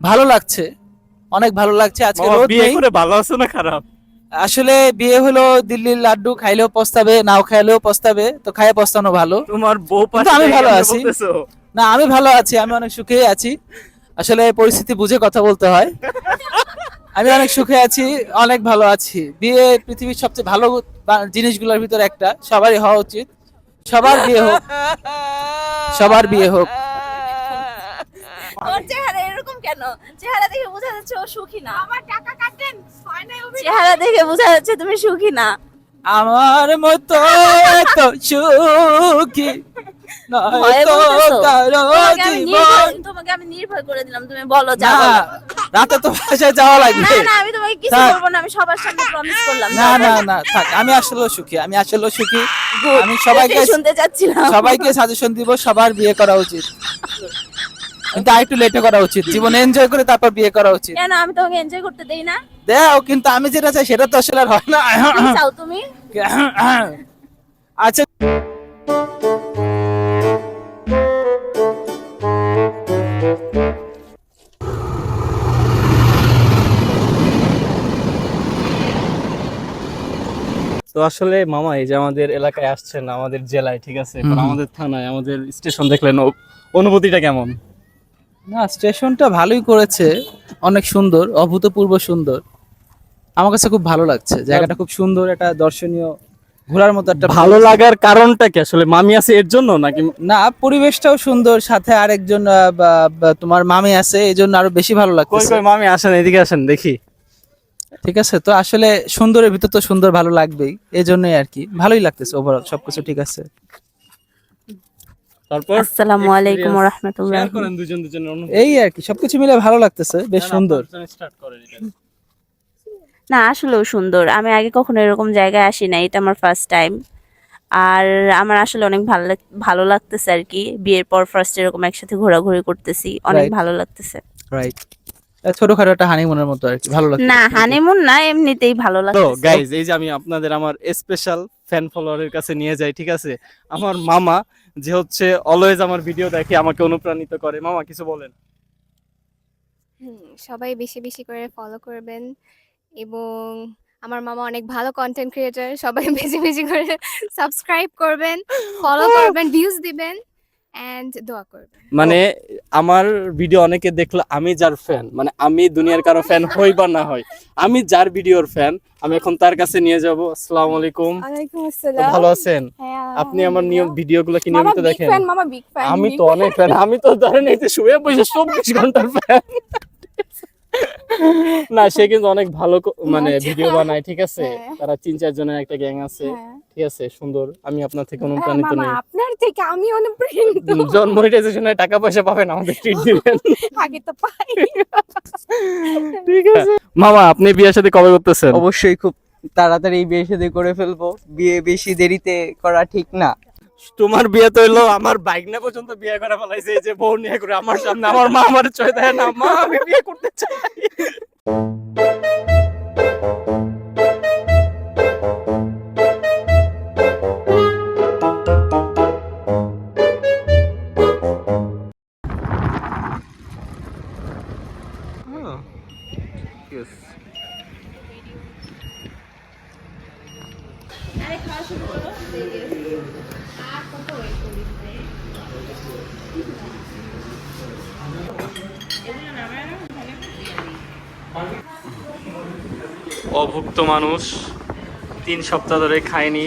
ভালো লাগছে। অনেক ভালো লাগছে। আজকে রোদ বিয়ে নেই। করে ভালো আছো না খারাপ? আসলে বিয়ে হলো দিল্লির লাড্ডু খাইলেও পস্তাবে নাও খাইলেও পস্তাবে তো খাইয়ে পস্তানো ভালো। তোমার বউ পাশে আমি ভালো আছি। বলতেছো? না আমি ভালো আছি আমি অনেক সুখে আছি। আসলে পরিস্থিতি বুঝে কথা বলতে হয়। আমি অনেক সুখে আছি অনেক ভালো আছি। বিয়ে পৃথিবীর সবচেয়ে ভালো বা- জিনিসগুলোর ভিতর একটা। সবারই হওয়া উচিত। সবার বিয়ে হোক। সবার বিয়ে হোক। ওর চেহারা কেন? চেহারা দেখে বোঝা যাচ্ছে ও সুখী না। আমার টাকা কাটেন চেহারা দেখে বোঝা যাচ্ছে তুমি সুখী না। আমার মতো এত সুখী তোমাকে আমি জীবন। নির্ভর- তোমাকে আমি নির্ভর করে দিলাম তুমি বলো যাও রাতে তো বাসায় যাওয়া লাগবে। না আমি তোমাকে কিছু বলব না আমি সবার সামনে প্রমিস করলাম না না না থাক আমি আসলে সুখী আমি আসলে সুখী। আমি সবাইকে শুনতে চাচ্ছিলাম। সবাইকে সাজেশন দিব সবার বিয়ে করা উচিত। কিন্তু আর একটু লেটে করা উচিত। জীবনে এনজয় করে তারপর বিয়ে করা উচিত। কেন? আমি তোমাকে এনজয় করতে দেই না? দেও কিন্তু আমি যেটা চাই সেটা তো আসলে আর হয় না। চাও তুমি? আচ্ছা। তো আসলে মামা এই যে আমাদের এলাকায় আসছেন আমাদের জেলায় ঠিক আছে? আমাদের থানায় আমাদের স্টেশন দেখলেন অনুভূতিটা কেমন? না স্টেশনটা ভালোই করেছে অনেক সুন্দর অভূতপূর্ব সুন্দর। আমার কাছে খুব ভালো লাগছে জায়গাটা খুব সুন্দর একটা দর্শনীয় ঘোরার মতো একটা ভালো লাগার কারণটা কি? আসলে মামি আছে এর জন্য নাকি? না পরিবেশটাও সুন্দর সাথে আরেকজন তোমার মামি আছে এই জন্য আরও বেশি ভালো কই লাগছে কই মামি আসেন এদিকে আসেন দেখি। ঠিক আছে তো আসলে সুন্দরের ভিতর তো সুন্দর ভালো লাগবেই এই জন্যই আর কি। ভালোই লাগতেছে ওভারঅল সবকিছু ঠিক আছে। তারপর? আসসালামু আলাইকুম experience রাহমাতুল্লাহ। share করেন দুজন দুজনের অনুভূতি। এই আর কি সবকিছু মিলে ভালো লাগতেছে বেশ সুন্দর। স্টার্ট করেন এটা। না আসলেও সুন্দর। আমি আগে কখনো এরকম জায়গায় আসি না এটা আমার ফার্স্ট টাইম আর আমার আসলে অনেক ভালো ভালো লাগতেছে আর কি। বিয়ের পর ফার্স্ট এরকম একসাথে ঘোরাঘুরি করতেছি অনেক ভালো লাগতেছে। রাইট ছোটখাটো একটা হানিমুনের মতো আর কি ভালো লাগছে। না হানিমুন না এমনিতেই ভালো তো লাগতেছে। গাইজ এই যে আমি আপনাদের আমার স্পেশাল ফ্যান ফলোয়ারের কাছে নিয়ে যাই ঠিক আছে? আমার মামা যে হচ্ছে অলওয়েজ আমার ভিডিও দেখে আমাকে অনুপ্রাণিত করে। মামা কিছু বলেন। হুম, সবাই বেশি বেশি করে ফলো করবেন এবং আমার মামা অনেক ভালো কন্টেন্ট ক্রিয়েটর সবাই বেশি বেশি করে সাবস্ক্রাইব করবেন ফলো করবেন ভিউজ দিবেন। এন্ড দোয়া করবেন। মানে আমার ভিডিও অনেকে দেখল আমি যার ফ্যান মানে আমি দুনিয়ার কারও ফ্যান হই বা না হয় আমি যার ভিডিওর ফ্যান আমি এখন তার কাছে নিয়ে যাব। আসসালামু আলাইকুম। ওয়ালাইকুম আসসালাম। ভালো আছেন? আপনি আমার নিয়ম ভিডিওগুলো কি নিয়মিত দেখেন? ফ্যান মামা বিগ ফ্যান আমি তো অনেক ফ্যান আমি তো ধরেন এই যে শুয়ে বসে চব্বিশ ঘণ্টার ফ্যান না সে কিন্তু অনেক ভালো মানে আচ্ছা। ভিডিও বানায় ঠিক আছে? হ্যাঁ। তারা তিন চার জনের একটা গ্যাং আছে। ঠিক আছে সুন্দর। আমি আপনার থেকে অনুপ্রাণিত হ্যাঁ, মামা নই। আপনার থেকে আমি অনুপ্রাণিত জন মনিটাইজেশনে টাকা পয়সা পাবেন আমাদের ট্রিট দিবেন। আগে তো পাই। ঠিক আছে। মামা আপনি বিয়ের সাথে কবে করতেছেন? অবশ্যই খুব তাড়াতাড়ি বিয়ে শাদী করে ফেলব। বিয়ে বেশি দেরিতে করা ঠিক না। তোমার বিয়ে তো হইল আমার বাইক না পর্যন্ত বিয়ে করে ফেলাইছে যে বউ নিয়ে করে আমার সামনে। আমার মা আমার চয় দেয় না মা আমি বিয়ে করতে চাই। অভুক্ত মানুষ তিন সপ্তাহ ধরে খায়নি।